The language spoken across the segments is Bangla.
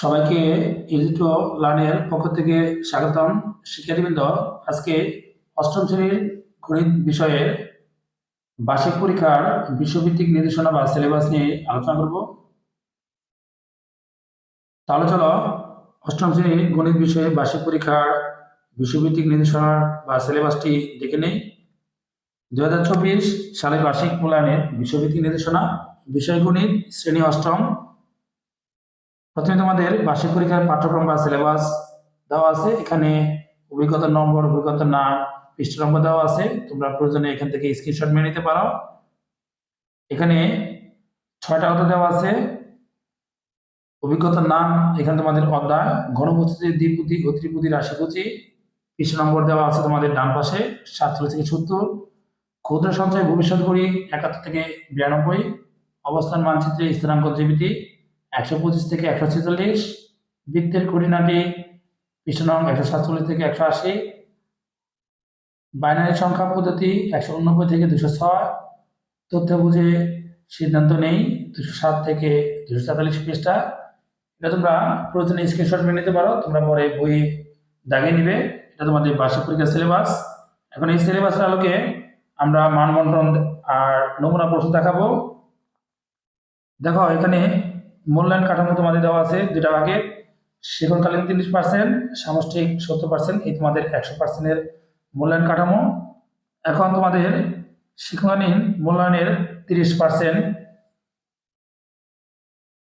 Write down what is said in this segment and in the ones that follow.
সবাইকে ইজিটো লার্নের পক্ষ থেকে স্বাগতম। শিক্ষার্থীবৃন্দ, আজকে অষ্টম শ্রেণির গণিত বিষয়ের বার্ষিক পরীক্ষার বিশ্বভিত্তিক নির্দেশনা বা সিলেবাস নিয়ে আলোচনা করব। তাহলে চলো, অষ্টম শ্রেণির গণিত বিষয়ে বার্ষিক পরীক্ষার বিশ্বভিত্তিক নির্দেশনা বা সিলেবাসটি দেখে নেই। দু হাজার চব্বিশ সালে বার্ষিক মূল্যায়নের বিশ্বভিত্তিক নির্দেশনা, বিষয় গণিত, শ্রেণি অষ্টম প্রথমে তোমাদের বার্ষিক পরীক্ষার পাঠ্যক্রম বা সিলেবাস দেওয়া আছে। এখানে অভিজ্ঞতা নম্বর অভিজ্ঞতার নাম, পৃষ্ঠ নম্বর দেওয়া আছে। তোমরা প্রয়োজনে এখান থেকে স্ক্রিনশট মেনে নিতে পারো। এখানে ছয়টা অধ্যায় দেওয়া আছে। অভিজ্ঞতার নাম, এখানে তোমাদের অধ্যায় ঘনবস্তুতে দ্বিপুতি ও ত্রিপুতি রাশিপুতি পৃষ্ঠ নম্বর দেওয়া আছে তোমাদের ডান পাশে, সাতচল্লিশ থেকে সত্তর। ক্ষুদ্র সঞ্চয়, ভবিষ্যৎ করি একাত্তর থেকে বিরানব্বই। অবস্থান, মানচিত্রে, স্থানাঙ্ক জীবিতি একশো পঁচিশ থেকে একশো ছেচল্লিশ, বৃত্তের খুঁটিনাটি পৃষ্ঠ নং একশো সাতচল্লিশ থেকে একশো আশি, বাইনারি সংখ্যা পদ্ধতি একশো উননব্বই থেকে দুশো ছয়, তথ্য বুঝে সিদ্ধান্ত নেই দুশো সাত থেকে দুশো তেতাল্লিশ পৃষ্ঠা। এটা তোমরা প্রয়োজনে স্ক্রিনশট মেনে নিতে পারো, তোমরা পরে বই দাগিয়ে নিবে। এটা তোমাদের বার্ষিক পরীক্ষার সিলেবাস এখন এই সিলেবাসের আলোকে আমরা মানবন্টন আর নমুনা প্রশ্ন দেখাবো। দেখো এখানে মূল্যায়ন কাঠামো তোমাদের দেওয়া আছে দুটা ভাগে সেগুনকালীন তিরিশ পার্সেন্ট সামষ্টিক সত্তর পার্সেন্ট এই তোমাদের একশো পার্সেন্টের মূল্যায়ন কাঠামো। এখন তোমাদের শিক্ষাকালীন মূল্যায়নের তিরিশ পার্সেন্ট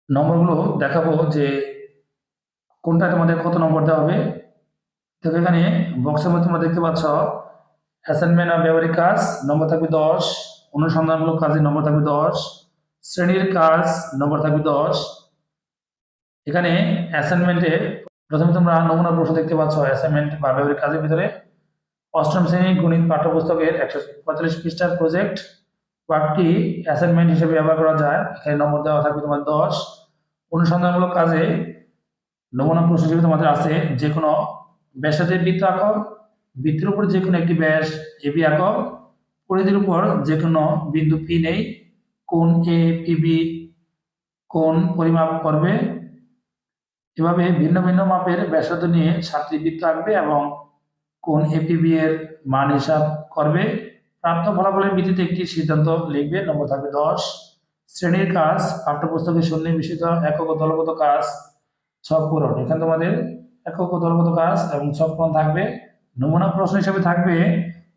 নম্বরগুলো দেখাবো যে কোনটা তোমাদের কত নম্বর দেওয়া হবে। দেখো এখানে বক্সের মধ্যে তোমরা দেখতে পাচ্ছ অ্যাসাইনমেন্ট অফ ব্যবহারিক কাজ নম্বর থাকবে দশ, অনুসন্ধানমূলক কাজের নম্বর থাকবে দশ শ্রেণির কাজ নম্বর থাকবে দশ। এখানে অ্যাসাইনমেন্টে প্রথমে তোমরা নমুনা প্রশ্ন দেখতে পাচ্ছ অ্যাসাইনমেন্ট বা ব্যবহারিক কাজের ভিতরে। অষ্টম শ্রেণির গণিত পাঠ্যপুস্তকের একশো পঁয়তাল্লিশ পৃষ্ঠার প্রজেক্ট ওয়ার্কটি অ্যাসাইনমেন্ট হিসেবে ব্যবহার করা যায়। এখানে নম্বর দেওয়া থাকবে তোমার দশ। অনুসন্ধানমূলক কাজে নমুনা প্রশ্ন হিসেবে তোমাদের আছে যে কোনো ব্যাসাদের বৃত্ত আঁকো, বৃত্তের উপর যে কোনো একটি ব্যাস এবি আঁকো। পরিধির উপর যে কোনো বিন্দু পি নেই। কোন এ পিবি কোন পরিমাপ করবে? এভাবে ভিন্ন ভিন্ন মাপের ব্যাসার্ধ নিয়ে সাতটি বৃত্ত আঁকবে এবং কোন এপিবি এর মান হিসাব করবে? প্রাপ্ত ফলাফলের ভিত্তিতে একটি সিদ্ধান্ত লিখবে নম্বর থাকবে দশ। শ্রেণির কাজ পাঠ্যপুস্তকের সন্নিবেশিত একক ও দলগত কাজ, ছক পূরণ। এখানে তোমাদের একক দলগত কাজ এবং ছক পূরণ থাকবে। নমুনা প্রশ্ন হিসেবে থাকবে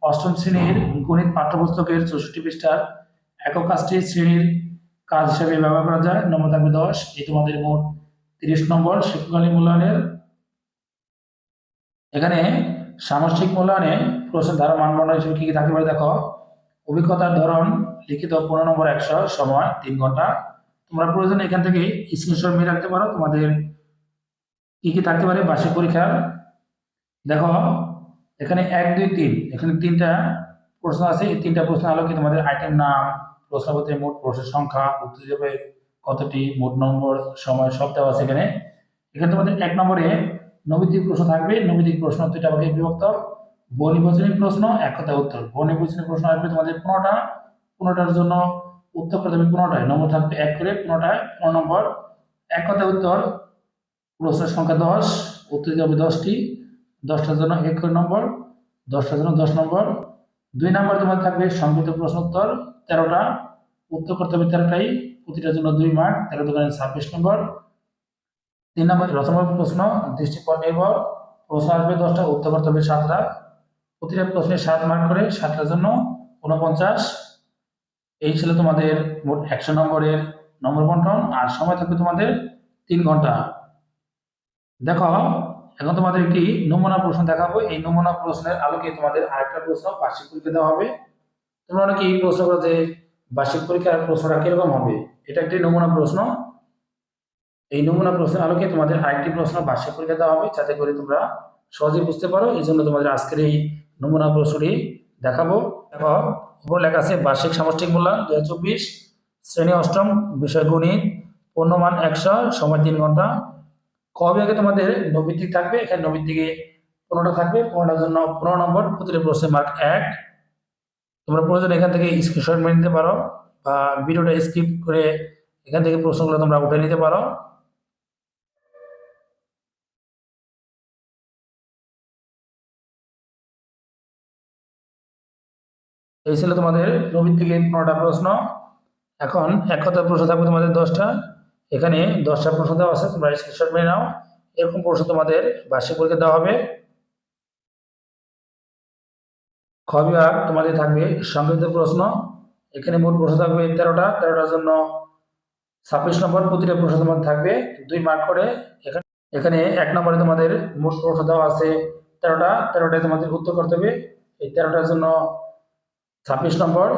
অষ্টম শ্রেণির গণিত পাঠ্যপুস্তকের চৌষট্টি পৃষ্ঠার একক কাজটি শ্রেণির কাজ হিসেবে ব্যবহার করা যায়। নম্বর থাকবে দশ। এই তোমাদের মোট তিরিশ নম্বর শিক্ষাকালীন মূল্যায়নের। এখানে সামষ্টিক মূল্যায়নে প্রশ্নের ধারা মানদণ্ড হিসেবে কি কি থাকতে পারে দেখো। অভিজ্ঞতার ধরন, লিখিত পনেরো নম্বর একশো, সময় তিন ঘণ্টা। তোমরা প্রয়োজনে এখান থেকে স্ক্রিনশট নিয়ে রাখতে পারো। তোমাদের কি কি থাকতে পারে? বার্ষিক পরীক্ষার দেখো, এখানে এক, দুই, তিন। এখানে তিনটা প্রশ্ন আছে। এই তিনটা প্রশ্ন আলোকে তোমাদের আইটেম নাম প্রশ্নপত্রে মোট প্রশ্নের সংখ্যা, উত্তর যাবে কতটি, মোট নম্বর, সময়, সব দেওয়া আছে এখানে। এখানে তোমাদের এক নম্বরে নৈমিত্তিক প্রশ্ন থাকবে। নৈমিত্তিক প্রশ্ন দুইটা ভাগে বিভক্ত। বহুনির্বাচনী প্রশ্ন, এক কথায় উত্তর। বহুনির্বাচনী প্রশ্ন আসবে তোমাদের পনেরোটা। পনেরোটার জন্য উত্তর করতে হবে পনেরোটায়। নম্বর থাকবে এক করে পনেরোটায়। পনেরো নম্বর। এক কথায় উত্তর। প্রশ্নের সংখ্যা দশ। উত্তর দিতে হবে দশটি। দশটার জন্য এক করে নম্বর। দশটার জন্য দশ নম্বর। দুই নম্বর তোমার থাকবে সংক্ষিপ্ত প্রশ্ন উত্তর তেরোটা উত্তর করতে হবে তেরোটাই, প্রতিটার জন্য দুই মার্ক তেরো দোকানে ছাব্বিশ নম্বর। তিন নম্বর রচনামূলক প্রশ্ন, দৃষ্টিকোণ নির্ভর, প্রশ্ন আসবে দশটা, উত্তর করতে হবে সাতটা। প্রতিটা প্রশ্নে সাত মার্ক করে সাতটার জন্য উনপঞ্চাশ এই ছিল তোমাদের মোট একশো নম্বরের নম্বর বন্টন, আর সময় থাকবে তোমাদের তিন ঘণ্টা। দেখো এখন তোমাদের একটি নমুনা প্রশ্ন দেখাবো। এই নমুনা প্রশ্নের আলোকে তোমাদের আরেকটা প্রশ্ন বার্ষিক পরীক্ষা দেওয়া হবে। তোমরা অনেকে এই প্রশ্ন করো যে বার্ষিক পরীক্ষার প্রশ্নটা কীরকম হবে? এটা একটি নমুনা প্রশ্ন। এই নমুনা প্রশ্নের আলোকে তোমাদের আরেকটি প্রশ্ন বার্ষিক পরীক্ষা দেওয়া হবে, যাতে করে তোমরা সহজে বুঝতে পারো। এই জন্য তোমাদের আজকের এই নমুনা প্রশ্নটি দেখাবো। দেখো, উপর লেখা আছে, বার্ষিক সামষ্টিক মূল্যায়ন দু চব্বিশ, শ্রেণি অষ্টম, বিষয় গণিত, পূর্ণমান একশো, সময় তিন ঘণ্টা। কবে আগে তোমাদের নবীর দিক থাকবে? এখানে নবীর দিকে পনেরোটা থাকবে। পনেরোটার জন্য পনেরো নম্বর, প্রতিটা প্রশ্নে মার্ক এক। তোমরা প্রয়োজন এখান থেকে স্ক্রিনশট মেনে নিতে পারো বা ভিডিওটা স্কিপ করে এখান থেকে প্রশ্নগুলো তোমরা উঠে নিতে পারো। এই ছিল তোমাদের নবীর থেকে পনেরোটা প্রশ্ন। এখন এক কথা প্রশ্ন থাকবে তোমাদের দশটা। এখানে দশটা প্রশ্ন দেওয়া আছে, তোমরা স্ক্রিনশট মেরে নাও। এরকম প্রশ্ন তোমাদের বার্ষিক পরীক্ষা দেওয়া হবে। খ বিভাগ, তোমাদের থাকবে সংক্ষিপ্ত প্রশ্ন। এখানে মোট প্রশ্ন থাকবে তেরোটা, তেরোটার জন্য ছাব্বিশ নম্বর প্রতিটা প্রশ্ন তোমাদের থাকবে। দুই মার্ক করে এখানে এখানে এক নম্বরে তোমাদের মোট প্রশ্ন দেওয়া আছে। তেরোটা, তেরোটায় তোমাদের উত্তর করতে হবে। এই তেরোটার জন্য ছাব্বিশ নম্বর।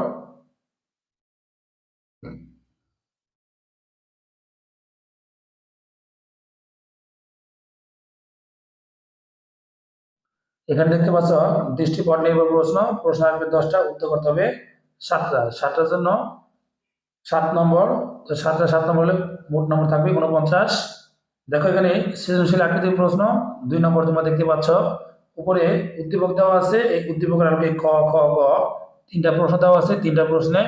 এখানে দেখতে পাচ্ছ, দৃষ্টিপট নির্ভর প্রশ্ন প্রশ্ন আসবে দশটা, উত্তর করতে হবে সাতটা। সাতটার জন্য সাত নম্বর, তো সাতটা সাত নম্বর হলে মোট নম্বর থাকবে উনপঞ্চাশ দেখো এখানে সৃজনশীল আকৃতির প্রশ্ন, দুই নম্বর তোমরা দেখতে পাচ্ছ। উপরে উদ্দীপক দেওয়া আছে, এই উদ্দীপকের আলোকে ক, খ, গ, তিনটা প্রশ্ন দেওয়া আছে, তিনটা প্রশ্নে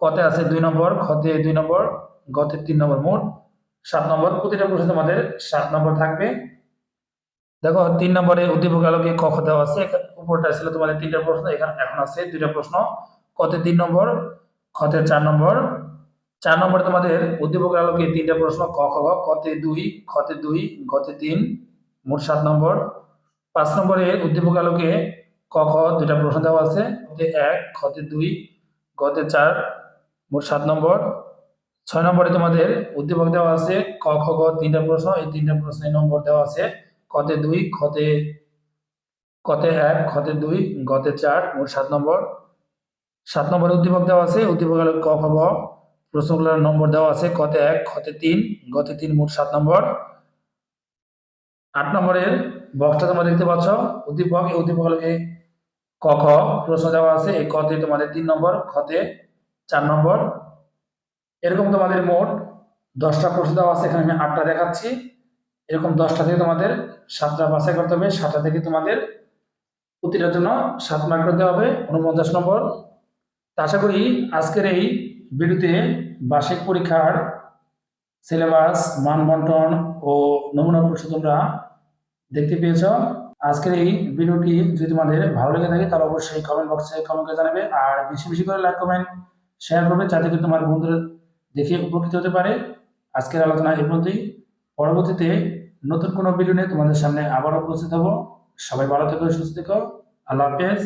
কতে আছে দুই নম্বর, খতে দুই নম্বর, গতে তিন নম্বর, মোট সাত নম্বর। প্রতিটা প্রশ্নে তোমাদের সাত নম্বর থাকবে। দেখো, তিন নম্বরে উদ্দীপক আলোকে ক খ দেওয়া আছে। উপরটা ছিল তোমাদের তিনটা প্রশ্ন, এখানে এখন আছে দুইটা প্রশ্ন। কতে তিন নম্বর খতে চার নম্বর। চার নম্বরে তোমাদের উদ্দীপক আলোকে তিনটা প্রশ্ন ক খ কতে দুই, খতে দুই, গতে তিন, মোট সাত নম্বর। পাঁচ নম্বরে উদ্দীপক আলোকে ক, খ দুইটা প্রশ্ন দেওয়া আছে এক, খতে দুই, গতে চার, মোট সাত নম্বর। ছয় নম্বরে তোমাদের উদ্দীপক দেওয়া আছে, ক, খ, গ তিনটা প্রশ্ন, এই তিনটা প্রশ্নের নম্বর দেওয়া আছে। কতে দুই, খতে কতে এক, খতে দুই, গতে চার, মোট সাত নম্বর। সাত নম্বরে উদ্দীপক দেওয়া আছে, উদ্দীপক হলো ক খ প্রশ্নগুলোর নম্বর দেওয়া আছে, কতে এক, খতে তিন, গতে তিন, মোট সাত নম্বর। আট নম্বরের বক্সটা তোমরা দেখতে পাচ্ছ, উদ্দীপক, এই উদ্দীপক এই ক খ। প্রশ্ন দেওয়া আছে, এই কতে তোমাদের তিন নম্বর, খতে চার নম্বর। এরকম তোমাদের মোট দশটা প্রশ্ন দেওয়া আছে, এখানে আমি আটটা দেখাচ্ছি। এরকম দশটা থেকে তোমাদের সাতটা বাছাই করতে হবে, সাতটা থেকে তোমাদের প্রতিটার জন্য সাত মার্ক করতে হবে উনপঞ্চাশ নম্বর। আশা করি আজকের এই ভিডিওতে বার্ষিক পরীক্ষার সিলেবাস মান বন্টন ও নমুনা প্রশ্ন তোমরা দেখতে পেয়েছ। আজকের এই ভিডিওটি যদি তোমাদের ভালো লেগে থাকে, তাহলে অবশ্যই কমেন্ট বক্সে কমেন্ট করে জানাবে, আর বেশি বেশি করে লাইক কমেন্ট শেয়ার করবে, যাতে তোমার বন্ধুরা দেখে উপকৃত হতে পারে। আজকের আলোচনা এই পর্যন্তই। পরবর্তীতে নতুন কোনো ভিডিও নিয়ে তোমাদের সামনে আবারও উপস্থিত হব। সবাই ভালো থেকো, সুস্থ থেকো। আল্লাহ হাফেজ।